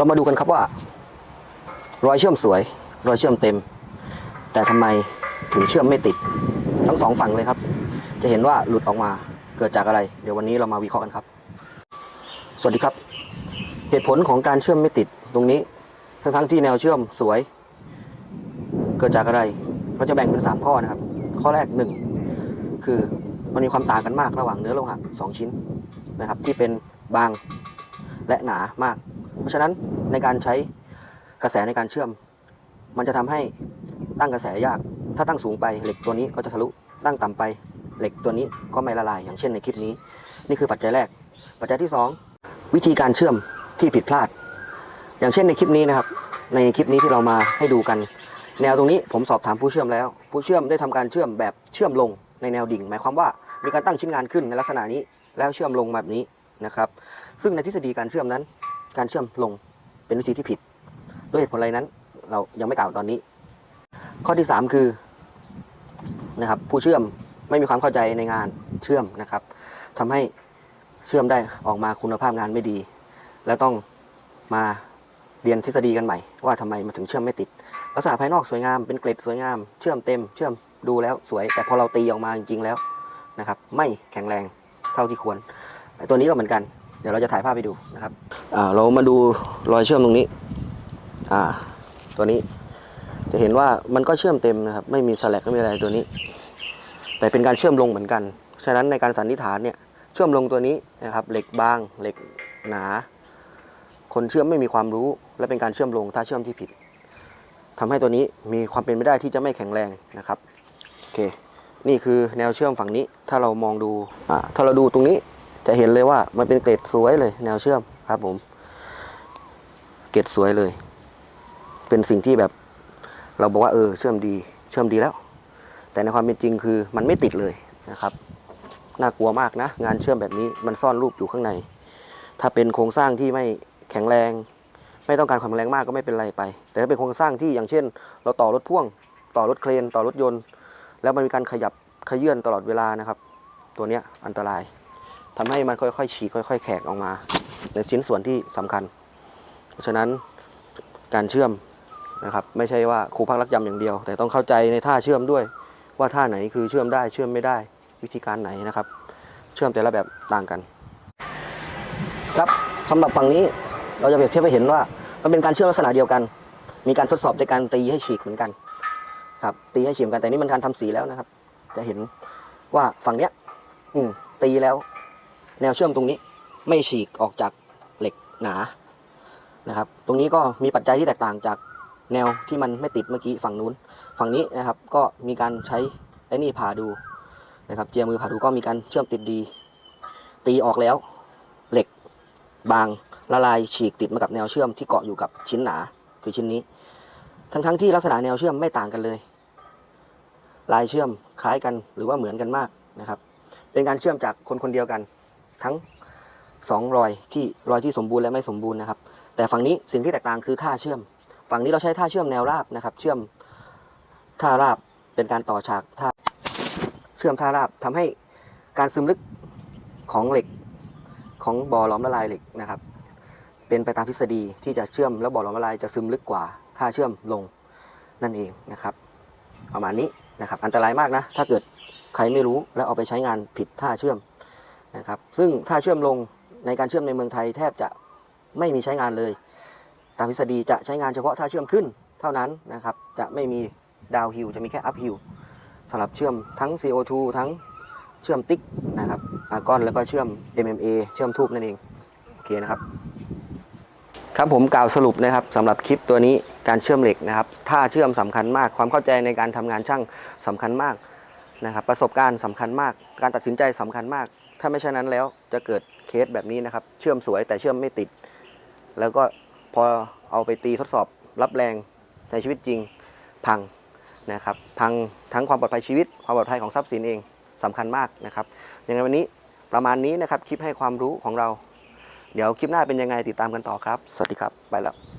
เรามาดูกันครับว่า รอยเชื่อมสวย รอยเชื่อมเต็ม แต่ทำไมถึงเชื่อมไม่ติด ทั้งสองฝั่งเลยครับ จะเห็นว่าหลุดออกมาเกิดจากอะไร เดี๋ยววันนี้เรามาวิเคราะห์กันครับ สวัสดีครับ เหตุผลของการเชื่อมไม่ติดตรงนี้ทั้งทั้งที่แนวเชื่อมสวย เกิดจากอะไร เราจะแบ่งเป็น 3 ข้อนะครับ ข้อแรก 1 คือมันมีความต่างกันมากระหว่างเนื้อโลหะ2ชิ้นนะครับ ที่เป็นบางและหนามาก เพราะฉะนั้นในการใช้กระแสในการเชื่อม มันจะทำให้ตั้งกระแสยาก ถ้าตั้งสูงไปเหล็กตัวนี้ก็จะทะลุ ตั้งต่ำไปเหล็กตัวนี้ก็ไม่ละลาย อย่างเช่นในคลิปนี้ นี่คือปัจจัยแรก ปัจจัยที่ 2 วิธีการเชื่อมที่ผิดพลาด อย่างเช่นในคลิปนี้นะครับ ในคลิปนี้ที่เรามาให้ดูกัน แนวตรงนี้ผมสอบถามผู้เชื่อมแล้ว ผู้เชื่อมได้ทำการเชื่อมแบบเชื่อมลงในแนวดิ่ง หมายความว่ามีการตั้งชิ้นงานขึ้นในลักษณะนี้ แล้วเชื่อมลงแบบนี้นะครับ ซึ่งในทฤษฎีการเชื่อมนั้น การเชื่อมลงเป็นวิธีที่ผิด ด้วยเหตุผลอะไรนั้น เรายังไม่กล่าวตอนนี้ ข้อที่ 3 คือนะครับผู้เชื่อมไม่มีความเข้าใจในงานเชื่อมนะครับทำให้เชื่อมได้ออกมาคุณภาพงานไม่ดี แล้วต้องมาเรียนทฤษฎีกันใหม่ ว่าทำไมมันถึงเชื่อมไม่ติดลักษณะภายนอกสวยงามเป็นเกล็ดสวยงาม เชื่อมเต็ม เชื่อมดูแล้วสวย แต่พอเราตีออกมาจริงๆแล้วนะครับ ไม่แข็งแรงเท่าที่ควรตัวนี้ก็เหมือนกัน เดี๋ยวเราจะถ่ายภาพไปดูนะครับอ่าเรามาดูรอยเชื่อมตรงนี้อ่าตัวนี้จะเห็นว่ามันก็เชื่อมเต็มนะครับ ไม่มีสแลกไม่มีอะไรตัวนี้ แต่เป็นการเชื่อมลงเหมือนกัน ฉะนั้นในการสันนิษฐานเนี่ยเชื่อมลงตัวนี้นะครับ เหล็กบางเหล็กหนา คนเชื่อมไม่มีความรู้ และเป็นการเชื่อมลงถ้าเชื่อมที่ผิดทำให้ตัวนี้มีความเป็นไปได้ที่จะไม่แข็งแรงนะครับโอเค นี่คือแนวเชื่อมฝั่งนี้ ถ้าเรามองดูอ่าถ้าเราดูตรงนี้ จะเห็นเลยว่ามันเป็นเกรดสวยเลย แนวเชื่อมครับผม เกรดสวยเลย เป็นสิ่งที่แบบ เราบอกว่าเออเชื่อมดีเชื่อมดีแล้ว แต่ในความเป็นจริงคือมันไม่ติดเลยนะครับน่ากลัวมากนะ งานเชื่อมแบบนี้มันซ่อนรูปอยู่ข้างใน ถ้าเป็นโครงสร้างที่ไม่แข็งแรง ไม่ต้องการความแข็งแรงมากก็ไม่เป็นไรไป แต่ถ้าเป็นโครงสร้างที่อย่างเช่น เราต่อรถพ่วง ต่อรถเครน ต่อรถยนต์ แล้วมันมีการขยับขยื่นตลอดเวลานะครับ ตัวเนี้ยอันตราย ทำให้มันค่อยๆฉีกค่อย ๆ แขกออกมา ในชิ้นส่วนที่สำคัญ เพราะฉะนั้นการเชื่อมนะครับไม่ใช่ว่าครูพักรักจำอย่างเดียว แต่ต้องเข้าใจในท่าเชื่อมด้วย ว่าท่าไหนคือเชื่อมได้เชื่อมไม่ได้วิธีการไหนนะครับ เชื่อมแต่ละแบบต่างกัน ครับสำหรับฝั่งนี้เราจะเปรียบเทียบให้เห็นว่ามันเป็นการเชื่อมลักษณะเดียวกัน มีการทดสอบในการตีให้ฉีกเหมือนกันครับตีให้ฉีกเหมือนกันแต่นี่มันการทำสีแล้วนะครับ จะเห็นว่าฝั่งเนี้ยอืตีแล้ว แนวเชื่อมตรงนี้ไม่ฉีกออกจากเหล็กหนานะครับ ตรงนี้ก็มีปัจจัยที่แตกต่างจากแนวที่มันไม่ติดเมื่อกี้ฝั่งนู้น ฝั่งนี้นะครับก็มีการใช้ไอ้นี่ผ่าดูนะครับเจียมือผ่าดูก็มีการเชื่อมติดดี ตีออกแล้วเหล็กบางละลายฉีกติดมากับแนวเชื่อมที่เกาะอยู่กับชิ้นหนาคือชิ้นนี้ ทั้งๆทที่ลักษณะแนวเชื่อมไม่ต่างกันเลย ลายเชื่อมคล้ายกันหรือว่าเหมือนกันมากนะครับ เป็นการเชื่อมจากคนคนเดียวกัน ทั้งสองรอยที่รอยที่สมบูรณ์และไม่สมบูรณ์นะครับ แต่ฝั่งนี้สิ่งที่แตกต่างคือท่าเชื่อม ฝั่งนี้เราใช้ท่าเชื่อมแนวราบนะครับ เชื่อมท่าราบเป็นการต่อฉากท่าเชื่อมท่าราบทำให้การซึมลึกของเหล็กของบ่อหลอมละลายเหล็กนะครับ เป็นไปตามทฤษฎีที่จะเชื่อมแล้วบ่อหลอมละลายจะซึมลึกกว่าท่าเชื่อมลงนั่นเองนะครับประมาณนี้นะครับ อันตรายมากนะ ถ้าเกิดใครไม่รู้แล้วเอาไปใช้งานผิดท่าเชื่อม นะครับ ซึ่งท่าเชื่อมลงในการเชื่อมในเมืองไทยแทบจะไม่มีใช้งานเลย ตามทฤษฎีจะใช้งานเฉพาะท่าเชื่อมขึ้นเท่านั้นนะครับ จะไม่มีดาวฮิลจะมีแค่อัพฮิลสำหรับเชื่อมทั้ง CO2 ทั้งเชื่อมติ๊กนะครับอาร์กอนแล้วก็เชื่อม MMA เชื่อมทูบนั่นเอง โอเคนะครับ ครับผมกล่าวสรุปนะครับสำหรับคลิปตัวนี้การเชื่อมเหล็กนะครับท่าเชื่อมสำคัญมาก ความเข้าใจในการทำงานช่างสำคัญมากนะครับ ประสบการณ์สำคัญมาก การตัดสินใจสำคัญมาก ถ้าไม่เช่นั้นแล้วจะเกิดเคสแบบนี้นะครับ เชื่อมสวยแต่เชื่อมไม่ติด แล้วก็พอเอาไปตีทดสอบรับแรงในชีวิตจริงพังนะครับ พังทั้งความปลอดภัยชีวิต ความปลอดภัยของทรัพย์สินเองสำคัญมากนะครับยังไงวันนี้ประมาณนี้นะครับคลิปให้ความรู้ของเรา เดี๋ยวคลิปหน้าเป็นยังไงติดตามกันต่อครับ สวัสดีครับ ไปแล้ว